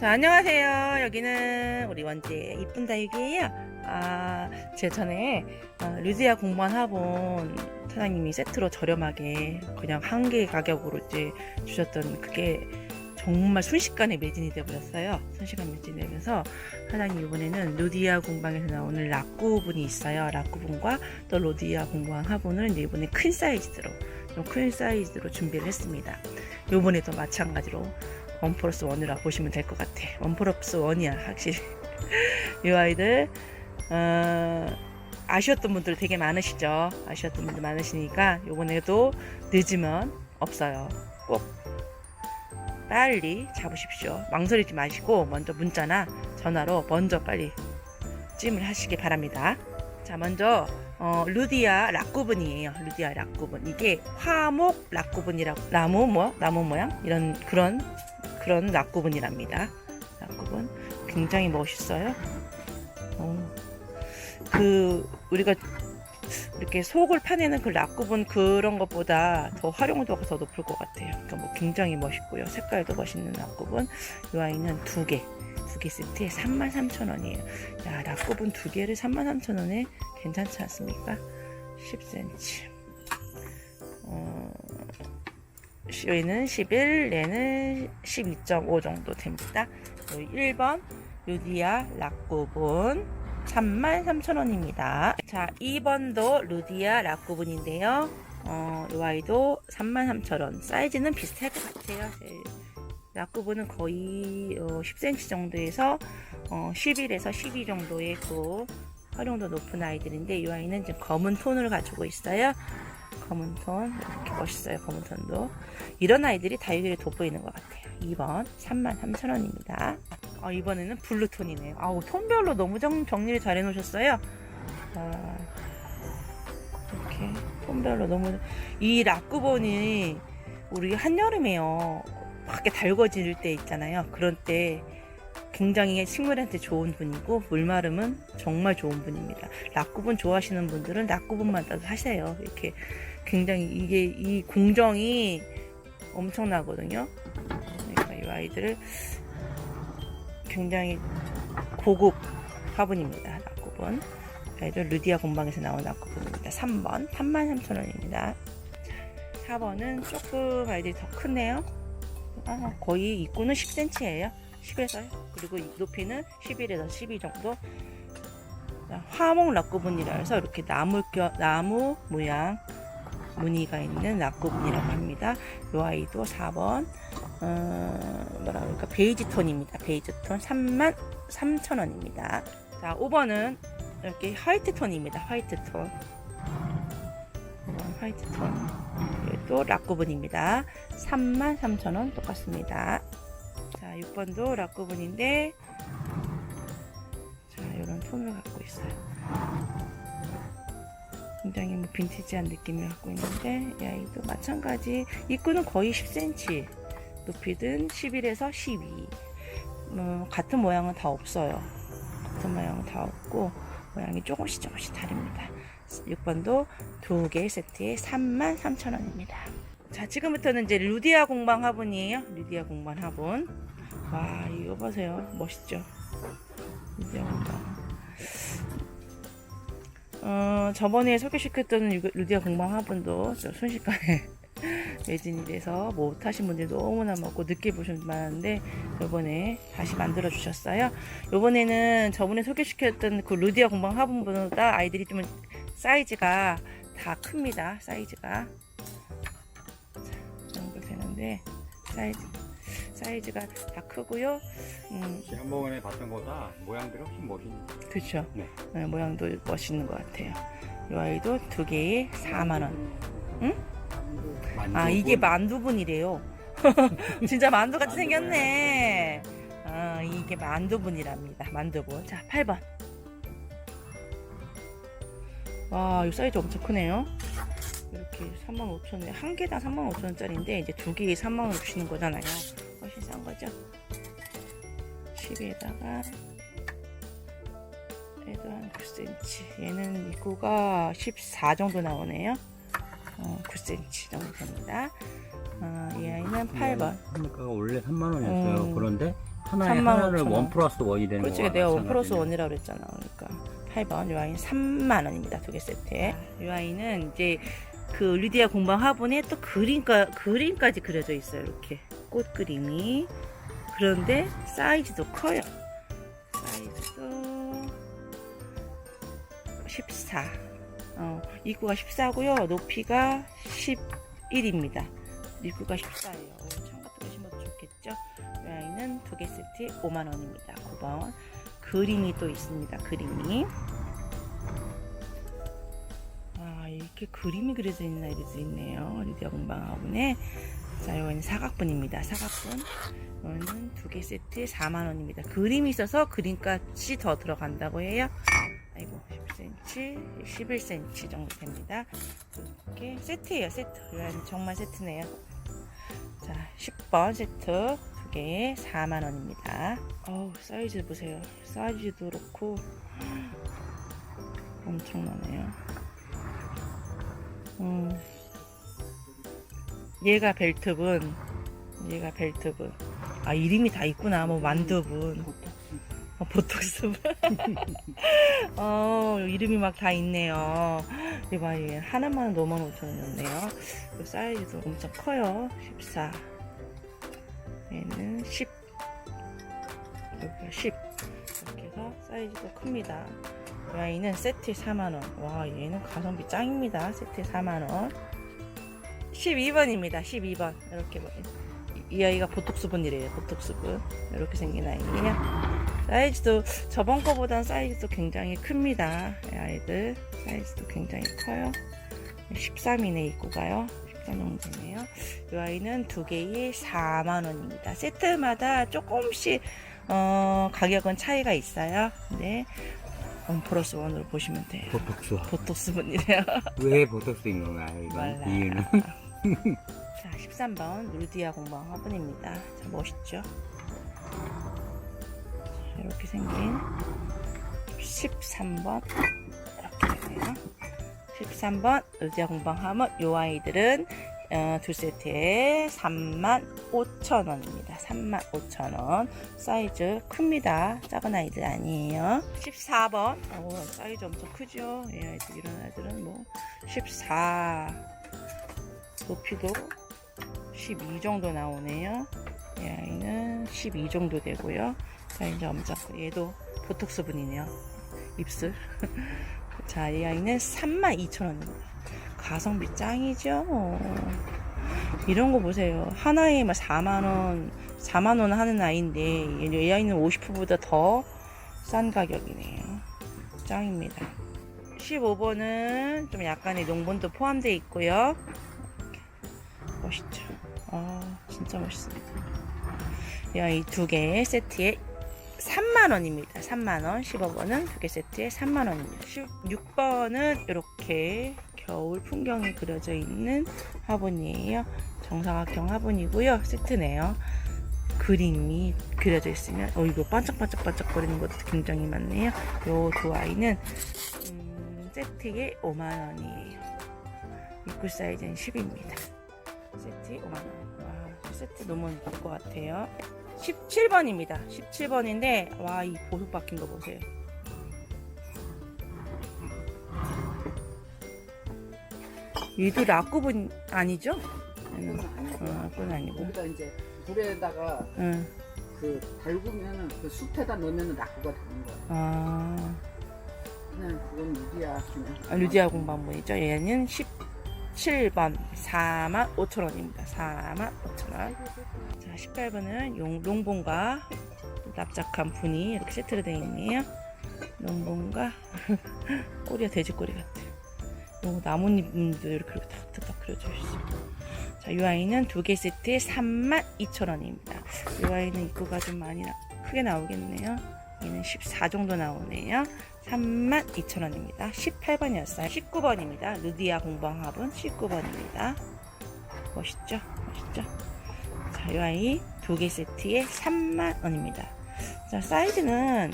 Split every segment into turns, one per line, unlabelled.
자, 안녕하세요. 여기는 우리 원재 이쁜 다육이에요. 아, 제가 전에 어, 루디아 공무원 화분 사장님이 세트로 저렴하게 그냥 한 개 가격으로 이제 주셨던 그게 정말 순식간에 매진이 되어버렸어요. 순식간 매진이 되면서 사장님 이번에는 루디아 공방에서 나오는 락구분이 있어요. 락구분과 또 로디아 공방 화분을 이번에 큰 사이즈로 좀 큰 사이즈로 준비를 했습니다. 요번에도 마찬가지로 원 플러스 원이라 보시면 될 것 같아. 원 플러스 원이야, 확실히. 이 아이들, 어, 아쉬웠던 분들 되게 많으시죠? 아쉬웠던 분들 많으시니까, 요번에도 늦으면 없어요. 꼭 빨리 잡으십시오. 망설이지 마시고, 먼저 문자나 전화로 먼저 빨리 찜을 하시기 바랍니다. 자, 먼저, 어, 루디아 락구분이에요. 루디아 락구분. 이게 화목 락구분이라고, 나무 뭐, 나무 모양? 이런, 그런 그런 락구분이랍니다. 락구분 굉장히 멋있어요. 어, 그 우리가 이렇게 속을 파내는 그 락구분 그런 것보다 더 활용도가 더 높을 것 같아요. 그러니까 뭐 굉장히 멋있고요. 색깔도 멋있는 락구분. 이 아이는 두 개, 두 개 세트에 33,000원이에요. 야, 락구분 두 개를 33,000원에 괜찮지 않습니까? 10cm. 어, 여기는 11, 얘는 12.5 정도 됩니다. 여기 1번 루디아 락구분 33,000원입니다. 자, 2번도 루디아 락구분인데요. 어, 이 아이도 33,000원. 사이즈는 비슷할 것 같아요. 락구분은 거의 어, 10cm 정도에서 어, 11에서 12 정도의 그 활용도 높은 아이들인데 이 아이는 지금 검은 톤을 가지고 있어요. 검은 톤. 이렇게 멋있어요 검은 톤도. 이런 아이들이 다육이를 돋보이는 것 같아요. 2번 33,000원입니다. 어, 이번에는 블루 톤이네요. 아우 톤별로 너무 정, 정리를 잘 해놓으셨어요. 아, 이렇게 톤별로 너무 이 락구본이 우리 한여름에요. 밖에 달궈질 때 있잖아요. 그런 때 굉장히 식물한테 좋은 분이고 물마름은 정말 좋은 분입니다. 락구분 좋아하시는 분들은 락구분만 따서 하세요. 이렇게 굉장히 이게 이 공정이 엄청나거든요. 그러니까 이 아이들을 굉장히 고급 화분입니다. 락구분. 아이들 루디아 공방에서 나온 락구분입니다. 3번 33,000원입니다. 4번은 조금 아이들이 더 크네요. 아, 거의 입구는 10cm예요. 10에서 그리고 이 높이는 11에서 12 정도 화목 락구분이라 해서 이렇게 나무 겨, 나무 모양 무늬가 있는 락구분이라고 합니다. 이 아이도 4번 어, 뭐라 그럴까 베이지 톤입니다. 베이지 톤 3만 3천 원입니다. 자 5번은 이렇게 화이트 톤입니다. 화이트 톤 5번 화이트 톤 또 락구분입니다. 3만 3천 원 똑같습니다. 자, 6번도 락구분인데 자, 이런 톤을 갖고 있어요. 굉장히 뭐 빈티지한 느낌을 갖고 있는데 이 아이도 마찬가지 입구는 거의 10cm 높이든 11에서 12 뭐, 같은 모양은 다 없어요. 같은 모양은 다 없고 모양이 조금씩 조금씩 다릅니다. 6번도 두 개 세트에 33,000원입니다. 자, 지금부터는 이제 루디아 공방 화분이에요. 루디아 공방 화분. 와, 이거 보세요. 멋있죠? 루디아 공방. 어, 저번에 소개시켰던 유- 루디아 공방 화분도 저 순식간에 매진이 돼서 못 하신 분들이 너무나 많고 늦게 보신 분 많은데 요번에 다시 만들어 주셨어요. 요번에는 저번에 소개시켰던 그 루디아 공방 화분보다 아이들이 좀 사이즈가 다 큽니다. 사이즈가 자, 이 정도 되는데 사이즈 사이즈가 다 크고요. 음,
지난번에 봤던 거보다 모양들이 훨씬 멋있네.
그렇죠.
네.
네, 모양도 멋있는 것 같아요. 이 아이도 두 개에 4만 원. 아 이게 만두분이래요. 진짜 만두 같이 생겼네. 아 이게 만두분이랍니다. 만두분. 자 8번. 와, 이 사이즈 엄청 크네요. 이렇게 35,000원, 한 개당 35,000원짜리인데 이제 두 개에 3만 원 주시는 거잖아요. 훨씬 싼 거죠? 10에다가 얘도 한 9cm. 얘는 입구가 14 정도 나오네요. 어, 9cm 정도 됩니다. 어, 이 아이는 8번.
한가가 원래 3만 원이었어요.
음.
그런데 하나에
3만
하나를
5천 원.
원 플러스 원이 되는
그렇지
거야.
내가 원 플러스 원이라고 그랬잖아 그러니까 8번 이 아이는 3만 원입니다 두 개 세트에 이 아이는 이제 그 리디아 공방 화분에 또 그림까, 그림까지 그려져 있어요 이렇게 꽃 그림이 그런데 사이즈도 커요. 사이즈도 14 어, 입구가 14고요. 높이가 11입니다. 입구가 14예요. 창 같은 거 심어도 좋겠죠? 이 아이는 두 개 세트 5만원입니다. 9번. 그림이 또 있습니다. 그림이. 아 이렇게 그림이 그려져 있는 아이들도 있네요. 리디아 공방학원에 자 이거는 사각분입니다. 사각분. 이거는 두 개 세트 4만원입니다. 그림이 있어서 그림값이 더 들어간다고 해요. 아이고 10cm 11cm 정도 됩니다. 이렇게 세트예요 세트. 이건 정말 세트네요. 자 10번 세트 두 개에 4만원입니다. 어우 사이즈 보세요. 사이즈도 그렇고 엄청나네요. 음 얘가 벨트분 얘가 벨트분. 아 이름이 다 있구나 뭐 만두분. 어, 보톡스분. 어 이름이 막 다 있네요. 이봐 얘 하나만 5만 5천 원이었네요. 그 사이즈도 엄청 커요. 14 얘는 10 여기가 10 이렇게 해서 사이즈도 큽니다. 이 아이는 세트에 4만원. 와 얘는 가성비 짱입니다. 세트에 4만원 12번입니다. 12번. 이렇게 뭐- 이- 이 아이가 보톡스 분이래요. 보톡스 분. 이렇게 생긴 아이예요. 사이즈도 저번 거보단 사이즈도 굉장히 큽니다. 이 아이들 사이즈도 굉장히 커요. 13이네 입구가요. 13 정도 되네요. 이 아이는 두 개에 4만 원입니다. 세트마다 조금씩 어, 가격은 차이가 있어요. 네. 원 플러스 원으로 보시면 돼요
보톡스.
보톡스 분이래요
왜 보톡스인 건가 이건
몰라요.
이유는?
자, 13번 루디아 공방 화분입니다. 자, 멋있죠? 자, 이렇게 생긴 13번 이렇게 되네요. 13번 루디아 공방 화분 요 아이들은 어, 두 세트에 3만 5천 원입니다. 3만 5천 원. 사이즈 큽니다. 작은 아이들 아니에요. 14번. 오, 사이즈 엄청 크죠? 이 아이들, 이런 아이들은 뭐, 14. 높이도 12 정도 나오네요. 이 아이는 12 정도 되고요. 자, 이제 엄청 크- 얘도 보톡스 분이네요. 입술. 자, 이 아이는 32,000원입니다. 가성비 짱이죠. 이런 거 보세요. 하나에 막 4만원, 4만원 하는 아이인데, 이 아이는 50%보다 더 싼 가격이네요. 짱입니다. 15번은 좀 약간의 농본도 포함되어 있고요. 멋있죠. 아, 진짜 멋있습니다. 이두 개 세트에 3만원입니다. 3만원. 15번은 두 개 세트에 3만원입니다. 16번은 이렇게 겨울 풍경이 그려져 있는 화분이에요. 정사각형 화분이고요. 세트네요. 그림이 그려져 있으면, 어, 이거 반짝반짝 반짝거리는 것도 굉장히 많네요. 요 두 아이는, 음, 세트에 5만 원이에요. 입구 사이즈는 10입니다. 세트 5만 원. 와, 저 세트 너무 예쁠 것 같아요. 17번입니다. 17번인데, 와, 이 보석 박힌 거 보세요. 얘도 라꾸분 아니죠? 어, 라꾸는 아니고.
여기다 이제 물에다가
응.
그 달구면은 그 숲에다 넣으면 낙구가 되는 거야.
아,
그냥 그건 루디아 그냥.
아, 루디아 공방문이죠. 얘는 17번 4만 5천 원입니다. 4만 5천 원. 자, 18번은 용, 용봉과 납작한 분이 이렇게 세트로 되어 있네요. 용봉과 꼬리가 돼지 꼬리 같아. 요 나뭇잎도 이렇게 탁탁탁 그려져 있어요. 자, 이 아이는 두 개 세트에 3만 2천 원입니다. 이 아이는 입구가 좀 많이 나- 크게 나오겠네요. 얘는 14 정도 나오네요. 3만 2천 원입니다. 18번이었어요. 19번입니다. 루디아 공방 화분 19번입니다. 멋있죠? 멋있죠? 자, 이 아이 두 개 세트에 3만 원입니다. 자, 사이즈는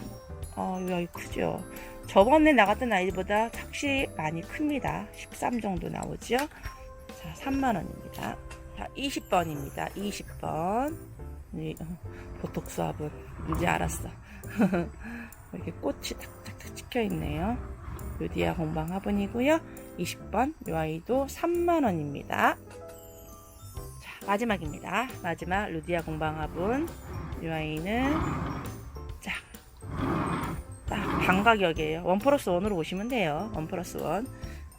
어, 이 아이 크죠? 저번에 나갔던 아이보다 확실히 많이 큽니다. 13 정도 나오죠? 자, 3만 원입니다. 자, 20번입니다. 20번. 이, 어, 보톡스 화분 이제 알았어. 이렇게 꽃이 탁탁탁 찍혀 있네요. 루디아 공방 화분이고요. 20번 이 아이도 3만 원입니다. 자 마지막입니다. 마지막 루디아 공방 화분 이 아이는 자. 딱 반 가격이에요. 원 플러스 원으로 오시면 돼요. 원 플러스 원.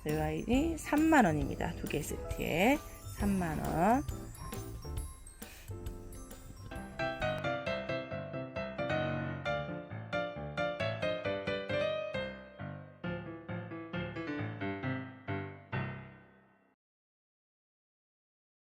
이 아이는 3만 원입니다. 두 개 세트에 3만 원.